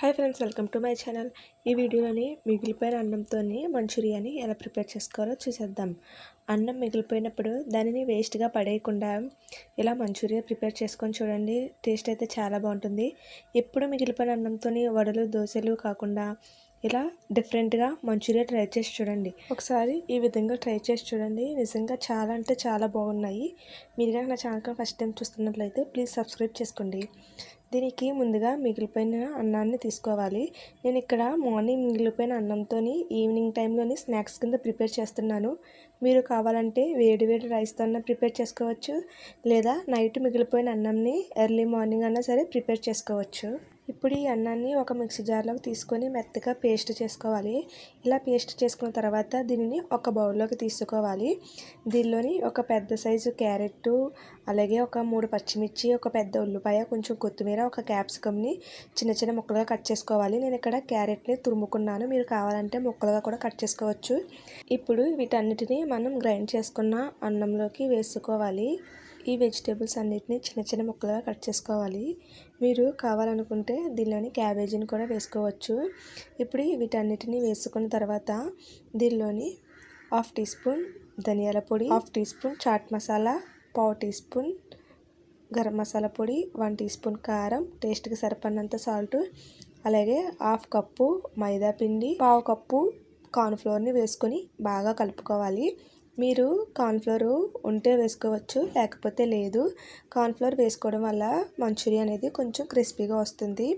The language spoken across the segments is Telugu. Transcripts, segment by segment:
Hi friends welcome to my channel. ఈ వీడియోలోని మిగిలిపోయిన అన్నంతో మంచూరియాని ఎలా ప్రిపేర్ చేసుకోవాలో చూసేద్దాం. అన్నం మిగిలిపోయినప్పుడు దానిని వేస్ట్గా పడేయకుండా ఇలా మంచూరియా ప్రిపేర్ చేసుకొని చూడండి. టేస్ట్ అయితే చాలా బాగుంటుంది. ఎప్పుడు మిగిలిపోయిన అన్నంతో వడలు దోశలు కాకుండా ఇలా డిఫరెంట్గా మంచూరియా ట్రై చేసి చూడండి. ఒకసారి ఈ విధంగా ట్రై చేసి చూడండి. నిజంగా చాలా అంటే చాలా బాగున్నాయి. మీరు కానీ నా ఛానల్ ఫస్ట్ టైం చూస్తున్నట్లయితే ప్లీజ్ సబ్స్క్రైబ్ చేసుకోండి. దీనికి ముందుగా మిగిలిపోయిన అన్నాన్ని తీసుకోవాలి. నేను ఇక్కడ మార్నింగ్ మిగిలిపోయిన అన్నంతో ఈవినింగ్ టైంలోని స్నాక్స్ కింద ప్రిపేర్ చేస్తున్నాను. మీరు కావాలంటే వేడి వేడి రైస్తో అన్న ప్రిపేర్ చేసుకోవచ్చు. లేదా నైట్ మిగిలిపోయిన అన్నంని ఎర్లీ మార్నింగ్ అన్నా సరే ప్రిపేర్ చేసుకోవచ్చు. ఇప్పుడు ఈ అన్నాన్ని ఒక మిక్సీ జార్లోకి తీసుకొని మెత్తగా పేస్ట్ చేసుకోవాలి. ఇలా పేస్ట్ చేసుకున్న తర్వాత దీనిని ఒక బౌల్లోకి తీసుకోవాలి. దీనిలోని ఒక పెద్ద సైజు క్యారెట్ అలాగే ఒక మూడు పచ్చిమిర్చి ఒక పెద్ద ఉల్లిపాయ కొంచెం కొత్తిమీర ఒక క్యాప్సికమ్ని చిన్న చిన్న ముక్కలుగా కట్ చేసుకోవాలి. నేను ఇక్కడ క్యారెట్ని తురుముకున్నాను. మీరు కావాలంటే ముక్కలుగా కూడా కట్ చేసుకోవచ్చు. ఇప్పుడు వీటన్నిటిని మనం గ్రైండ్ చేసుకున్న అన్నంలోకి వేసుకోవాలి. ఈ వెజిటేబుల్స్ అన్నిటిని చిన్న చిన్న ముక్కలుగా కట్ చేసుకోవాలి. మీరు కావాలనుకుంటే దీనిలోని క్యాబేజీని కూడా వేసుకోవచ్చు. ఇప్పుడు వీటన్నిటిని వేసుకున్న తర్వాత దీనిలోని హాఫ్ టీ స్పూన్ ధనియాల పొడి half teaspoon chaat masala పావు టీ స్పూన్ గరం మసాలా పొడి వన్ టీ స్పూన్ కారం టేస్ట్కి సరిపడినంత సాల్ట్ అలాగే హాఫ్ కప్పు మైదా పిండి పావు కప్పు కార్న్ఫ్లోర్ని వేసుకొని బాగా కలుపుకోవాలి. మీరు కార్న్ఫ్లోర్ ఉంటే వేసుకోవచ్చు లేకపోతే లేదు. కార్న్ఫ్లోర్ వేసుకోవడం వల్ల మంచూరియా అనేది కొంచెం క్రిస్పీగా వస్తుంది.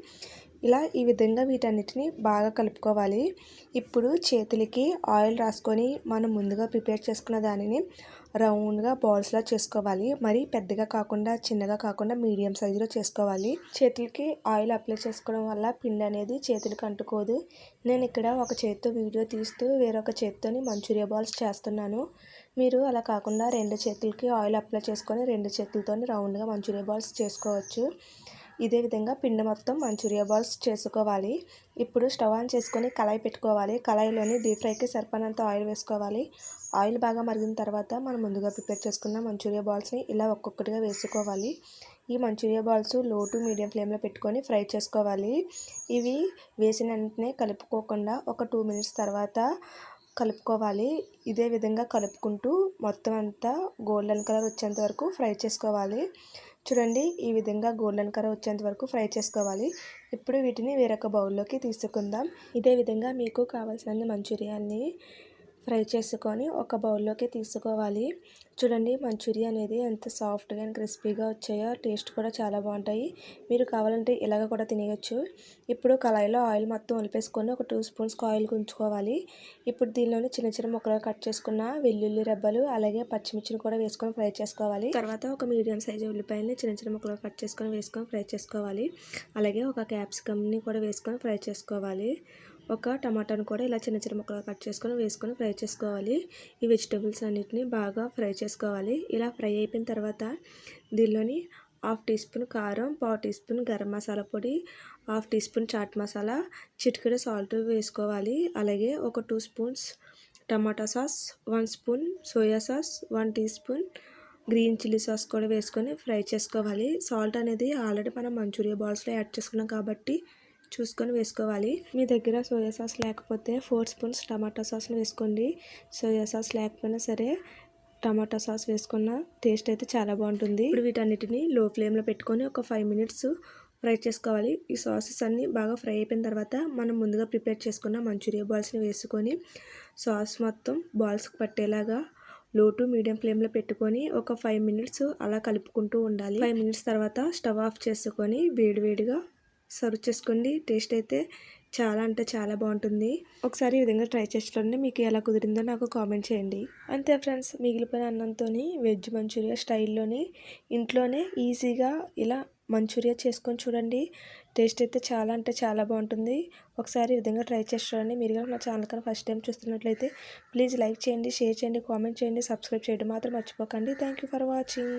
ఇలా ఈ విధంగా వీటన్నిటిని బాగా కలుపుకోవాలి. ఇప్పుడు చేతులకి ఆయిల్ రాసుకొని మనం ముందుగా ప్రిపేర్ చేసుకున్న దానిని రౌండ్గా బాల్స్లా చేసుకోవాలి. మరి పెద్దగా కాకుండా చిన్నగా కాకుండా మీడియం సైజులో చేసుకోవాలి. చేతులకి ఆయిల్ అప్లై చేసుకోవడం వల్ల పిండి అనేది చేతులకు అంటుకోదు. నేను ఇక్కడ ఒక చేతితో వీడియో తీస్తూ వేరొక చేతితోని మంచూరియా బాల్స్ చేస్తున్నాను. మీరు అలా కాకుండా రెండు చేతులకి ఆయిల్ అప్లై చేసుకొని రెండు చేతులతో రౌండ్గా మంచూరియా బాల్స్ చేసుకోవచ్చు. ఇదే విధంగా పిండి మొత్తం మంచూరియా బాల్స్ చేసుకోవాలి. ఇప్పుడు స్టవ్ ఆన్ చేసుకొని కళాయి పెట్టుకోవాలి. కళాయిలోని డీప్ ఫ్రైకి సరిపడినంత ఆయిల్ వేసుకోవాలి. ఆయిల్ బాగా మరిగిన తర్వాత మనం ముందుగా ప్రిపేర్ చేసుకున్న మంచూరియా బాల్స్ని ఇలా ఒక్కొక్కటిగా వేసుకోవాలి. ఈ మంచూరియా బాల్స్లో టు మీడియం ఫ్లేమ్లో పెట్టుకొని ఫ్రై చేసుకోవాలి. ఇవి వేసిన వెంటనే కలుపుకోకుండా ఒక టూ మినిట్స్ తర్వాత కలుపుకోవాలి. ఇదే విధంగా కలుపుకుంటూ మొత్తం అంతా గోల్డెన్ కలర్ వచ్చేంత వరకు ఫ్రై చేసుకోవాలి. చూడండి ఈ విధంగా గోల్డెన్ కలర్ వచ్చేంత వరకు ఫ్రై చేసుకోవాలి. ఇప్పుడు వీటిని వేరొక బౌల్లోకి తీసుకుందాం. ఇదే విధంగా మీకు కావాల్సిన మంచూరియాన్ని ఫ్రై చేసుకొని ఒక బౌల్లోకి తీసుకోవాలి. చూడండి మంచూరియా అనేది ఎంత సాఫ్ట్గా అండ్ క్రిస్పీగా వచ్చాయో టేస్ట్ కూడా చాలా బాగుంటాయి. మీరు కావాలంటే ఇలాగ కూడా తినేయచ్చు. ఇప్పుడు కళాయిలో ఆయిల్ మొత్తం ఒలిపేసుకొని ఒక టూ స్పూన్స్ ఆయిల్ ఉంచుకోవాలి ఇప్పుడు దీనిలోని చిన్న చిన్న ముక్కలుగా కట్ చేసుకున్న వెల్లుల్లి రెబ్బలు అలాగే పచ్చిమిర్చిని కూడా వేసుకొని ఫ్రై చేసుకోవాలి. తర్వాత ఒక మీడియం సైజు ఉల్లిపాయలని చిన్న చిన్న ముక్కలుగా కట్ చేసుకొని వేసుకొని ఫ్రై చేసుకోవాలి. అలాగే ఒక క్యాప్సికమ్ని కూడా వేసుకొని ఫ్రై చేసుకోవాలి. ఒక టమాటాను కూడా ఇలా చిన్న చిన్న ముక్కలు కట్ చేసుకొని వేసుకొని ఫ్రై చేసుకోవాలి. ఈ వెజిటేబుల్స్ అన్నిటిని బాగా ఫ్రై చేసుకోవాలి. ఇలా ఫ్రై అయిపోయిన తర్వాత దీనిలోని హాఫ్ టీ స్పూన్ కారం పావు టీ స్పూన్ గరం మసాలా పొడి half teaspoon chaat masala చిటికెడు సాల్ట్ వేసుకోవాలి. అలాగే ఒక two spoons tomato sauce one spoon soya sauce one teaspoon green chilli sauce కూడా వేసుకొని ఫ్రై చేసుకోవాలి. సాల్ట్ అనేది ఆల్రెడీ మనం మంచూరియా బాల్స్లో యాడ్ చేసుకున్నాం కాబట్టి చూసుకొని వేసుకోవాలి. మీ దగ్గర సోయా సాస్ లేకపోతే ఫోర్ స్పూన్స్ టమాటా సాస్ని వేసుకోండి. సోయా సాస్ లేకపోయినా సరే టమాటా సాస్ వేసుకున్న టేస్ట్ అయితే చాలా బాగుంటుంది. ఇప్పుడు వీటన్నిటిని లో ఫ్లేమ్లో పెట్టుకొని ఒక ఫైవ్ మినిట్స్ ఫ్రై చేసుకోవాలి. ఈ సాసెస్ అన్నీ బాగా ఫ్రై అయిపోయిన తర్వాత మనం ముందుగా ప్రిపేర్ చేసుకున్న మంచూరియా బాల్స్ని వేసుకొని సాస్ మొత్తం బాల్స్కి పట్టేలాగా లో టు మీడియం ఫ్లేమ్లో పెట్టుకొని ఒక ఫైవ్ మినిట్స్ అలా కలుపుకుంటూ ఉండాలి. ఫైవ్ మినిట్స్ తర్వాత స్టవ్ ఆఫ్ చేసుకొని వేడివేడిగా సర్వ్ చేసుకోండి. టేస్ట్ అయితే చాలా అంటే చాలా బాగుంటుంది. ఒకసారి ఈ విధంగా ట్రై చేసి మీకు ఎలా కుదిరిందో నాకు కామెంట్ చేయండి. అంతే ఫ్రెండ్స్ మిగిలిపోయిన అన్నంతో వెజ్ మంచూరియా స్టైల్లోని ఇంట్లోనే ఈజీగా ఇలా మంచూరియా చేసుకొని చూడండి. టేస్ట్ అయితే చాలా అంటే చాలా బాగుంటుంది. ఒకసారి ఈ విధంగా ట్రై చేసి చూడండి. మీరు కానీ నా ఛానల్ కానీ ఫస్ట్ టైం చూస్తున్నట్లయితే ప్లీజ్ లైక్ చేయండి షేర్ చేయండి కామెంట్ చేయండి సబ్స్క్రైబ్ చేయడం మాత్రం మర్చిపోకండి. Thank for watching.